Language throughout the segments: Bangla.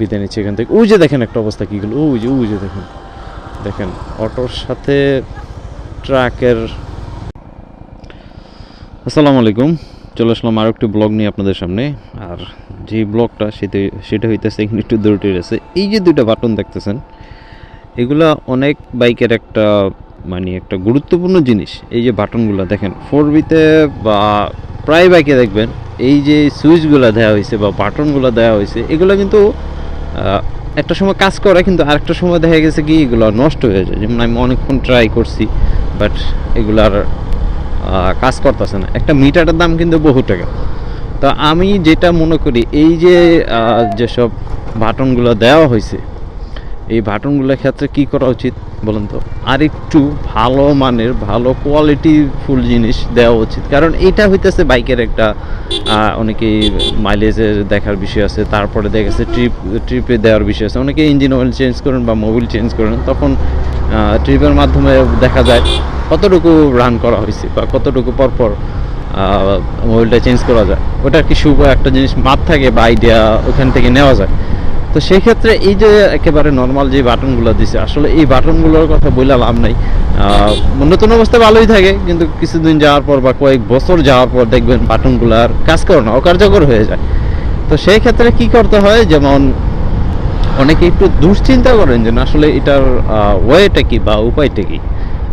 বিদায় নিচ্ছি এখান থেকে। ওই যে দেখেন একটা অবস্থা কী হলো ওই যে ওই যে দেখেন। দেখেন, অটোর সাথে ট্রাকের আসসালামু আলাইকুম। চলে আসলাম আরও একটি ব্লগ নিয়ে আপনাদের সামনে। আর যে ব্লগটা সেটা সেটা হইতেছে এখানে একটু দৌড়টি রয়েছে এই যে দুইটা বাটন দেখতেছেন, এগুলা অনেক বাইকের একটা মানে একটা গুরুত্বপূর্ণ জিনিস। এই যে বাটনগুলো দেখেন ফোর বিতে বা প্রায় বাইকে দেখবেন, এই যে সুইচগুলো দেওয়া হয়েছে বা বাটনগুলো দেওয়া হয়েছে এগুলো কিন্তু একটা সময় কাজ করে, কিন্তু আরেকটা সময় দেখা গেছে কি, এগুলো নষ্ট হয়ে যায়। যেমন আমি অনেকক্ষণ ট্রাই করছি বাট এগুলার কাজ করতেছে না। একটা মিটারের দাম কিন্তু বহু টাকা। তো আমি যেটা মনে করি, এই যে যেসব বাটনগুলো দেওয়া হয়েছে এই বাটনগুলোর ক্ষেত্রে কি করা উচিত বলুন তো? আর একটু ভালো মানের, ভালো কোয়ালিটি ফুল জিনিস দেওয়া উচিত। কারণ এটা হইতেছে বাইকের একটা অনেকেই মাইলেজের দেখার বিষয় আছে, তারপরে দেখা দেখেছে ট্রিপ ট্রিপে দেওয়ার বিষয় আছে। অনেকে ইঞ্জিন অয়েল চেঞ্জ করেন বা মোবিল চেঞ্জ করেন, তখন ট্রিপের মাধ্যমে দেখা যায় কতটুকু রান করা হয়েছে বা কতটুকু পরপর মোবাইলটা চেঞ্জ করা যায়। ওটা কি শুভ একটা জিনিস? মাপ থাকে বা আইডিয়া ওখান থেকে নেওয়া যায়। তো সেই ক্ষেত্রে এই যে একেবারে নর্মাল যে বাটনগুলো দিছে, আসলে এই বাটনগুলোর কথা বলে লাভ নাই। নতুন অবস্থায় ভালোই থাকে, কিন্তু কিছুদিন যাওয়ার পর বা কয়েক বছর যাওয়ার পর দেখবেন বাটনগুলো আর কাজ করে না, অকার্যকর হয়ে যায়। তো সেই ক্ষেত্রে কি করতে হয়, যেমন অনেকে একটু দুশ্চিন্তা করেন যে আসলে এটার ওয়েটা কি বা উপায়টা কি?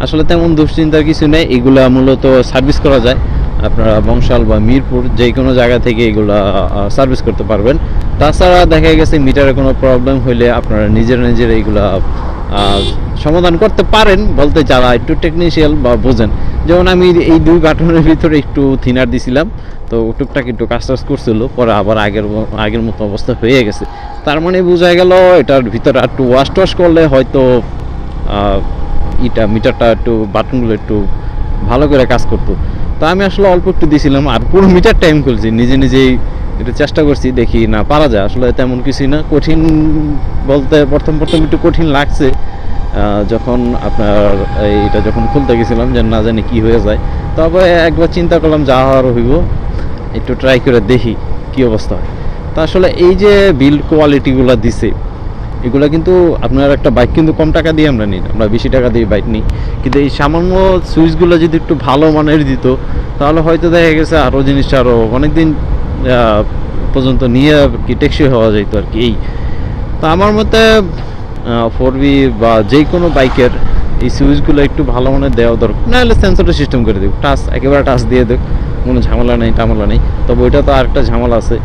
আসলে তেমন দুশ্চিন্তার কিছু নেই, এগুলা মূলত সার্ভিস করা যায়। আপনারা বংশাল বা মিরপুর যে কোনো জায়গা থেকে এগুলা সার্ভিস করতে পারবেন। তাছাড়া দেখা গেছে মিটারে কোনো প্রবলেম হইলে আপনারা নিজেরা নিজেরা আহ, সমাধান করতে পারেন বলতে যারা একটু টেকনিশিয়াল বা বোঝেন। যেমন আমি এই দুই বাটনের ভিতরে একটু থিনার দিছিলাম তো টুকটাক একটু কাজ টাজ করছিল পরে আবার আগের আগের মতো অবস্থা হয়ে গেছে। তার মানে বোঝা গেল এটার ভিতরে একটু ওয়াশ টোয়াশ করলে হয়তো ইটা মিটারটা একটু বাটনগুলো একটু ভালো করে কাজ করতো। তো আমি আসলে অল্প একটু দিয়েছিলাম আর পুরো মিটার টাইম খুলছি নিজে নিজেই একটু চেষ্টা করছি দেখি না পারা যায়। আসলে তেমন কিছুই না। কঠিন বলতে প্রথম প্রথম একটু কঠিন লাগছে। যখন আপনার এইটা যখন খুলতে গেছিলাম যে না জানি কি হয়ে যায়। তবে একবার চিন্তা করলাম যা হওয়ার হইব। একটু ট্রাই করে দেখি কি অবস্থা হয়। তো আসলে এই যে বিল্ড কোয়ালিটিগুলো দিছে এগুলো কিন্তু আপনার একটা বাইক কিন্তু কম টাকা দিয়ে আমরা নিই। আমরা বেশি টাকা দিয়ে বাইক নিই। কিন্তু এই সামান্য সুইচগুলো যদি একটু ভালো মানের দিত তাহলে হয়তো দেখা গেছে আরও জিনিসটা আরও অনেকদিন আহ, পর্যন্ত নিয়ে কি টেকসই হওয়া যেত আর কি, এই। তো আমার মতে ফোর বি বা যে কোনো বাইকের এই সুইচগুলো একটু ভালো মনে দেওয়া দরকার। নাহলে সেন্সরটা সিস্টেম করে দেব। টাচ, একেবারে টাচ দিয়ে দেখ কোনো ঝামেলা নেই, টামেলা নেই। তবে ওইটা তো আরেকটা ঝামেলা আছে।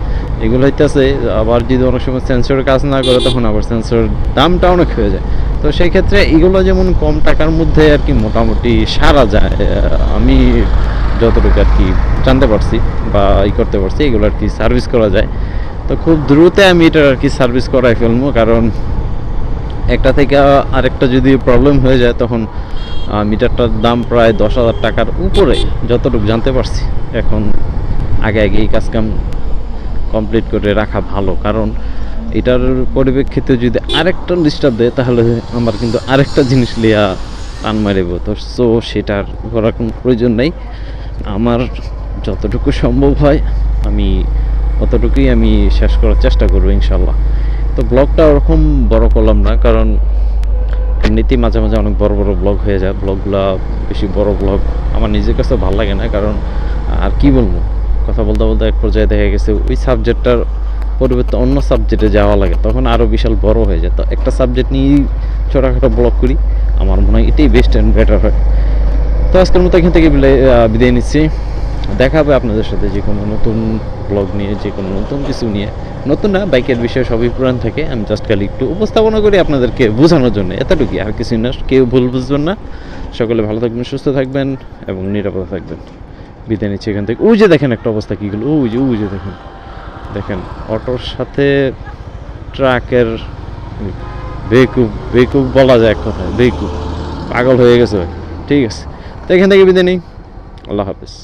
এগুলো হইতেছে, আবার যদি অনেক সময় সেন্সরের কাজ না করে, তখন আবার সেন্সর দামটা অনেক হয়ে যায়। তো সেই ক্ষেত্রে এগুলো যেমন কম টাকার মধ্যে আর কি মোটামুটি সারা যায় আমি যতটুকু আর কি জানতে পারছি বা ই করতে পারছি, এগুলো আর কি সার্ভিস করা যায়। তো খুব দ্রুত আমি এটা আর কি সার্ভিস করাই ফেলব, কারণ একটা থেকে আরেকটা যদি প্রবলেম হয়ে যায়, তখন মিটারটার দাম প্রায় দশ হাজার টাকার উপরে, যতটুকু জানতে পারছি। এখন আগে আগে এই কাজকাম কমপ্লিট করে রাখা ভালো, কারণ এটার পরিপ্রেক্ষিতে যদি আরেকটা ডিস্টার্ব দেয়, তাহলে আমার কিন্তু আরেকটা জিনিস লিয়া টান মারিব। তো সো সেটার করার কোনো প্রয়োজন নেই। আমার যতটুকু সম্ভব হয়, আমি অতটুকুই আমি শেষ করার চেষ্টা করব ইনশাল্লাহ তো ব্লগটা ওরকম বড় করলাম না, কারণ এমনিতেই মাঝে মাঝে অনেক বড় বড় ব্লগ হয়ে যায়, ব্লগগুলো বেশি বড় ব্লগ আমার নিজের কাছে ভালো লাগে না, কারণ আর কি বলব? কথা বলতে বলতে এক পর্যায়ে দেখা গেছে, ওই সাবজেক্টটার পরিবর্তে অন্য সাবজেক্টে যাওয়া লাগে, তখন আরও বিশাল বড় হয়ে যায়। তো একটা সাবজেক্ট নিয়েই ছোটোখাটো ব্লগ করি, আমার মনে হয় এটাই বেস্ট অ্যান্ড বেটার হয়। তো আজকের মতো এখান থেকে বিদায় নিচ্ছি। দেখা হবে আপনাদের সাথে যে কোনো নতুন ব্লগ নিয়ে যে কোনো নতুন কিছু নিয়ে। নতুন না, বাইকের বিষয়ে সবই পুরান থাকে। আমি জাস্ট খালি একটু উপস্থাপনা করি আপনাদেরকে বোঝানোর জন্য। এতটুকুই, আর কিছু না, কেউ ভুল বুঝবেন না। সকলে ভালো থাকবেন, সুস্থ থাকবেন এবং নিরাপদে থাকবেন। বিদায় নিচ্ছি এখান থেকে। ওই যে দেখেন একটা অবস্থা কী হলো ওই যে ওই যে দেখেন। দেখেন, অটোর সাথে ট্রাকের বেকুব বেকুব বলা যায় এক কথায়, বেকুব। পাগল হয়ে গেছে ঠিক আছে। তো এখান থেকে বিদায় নিই। আল্লাহ হাফিজ।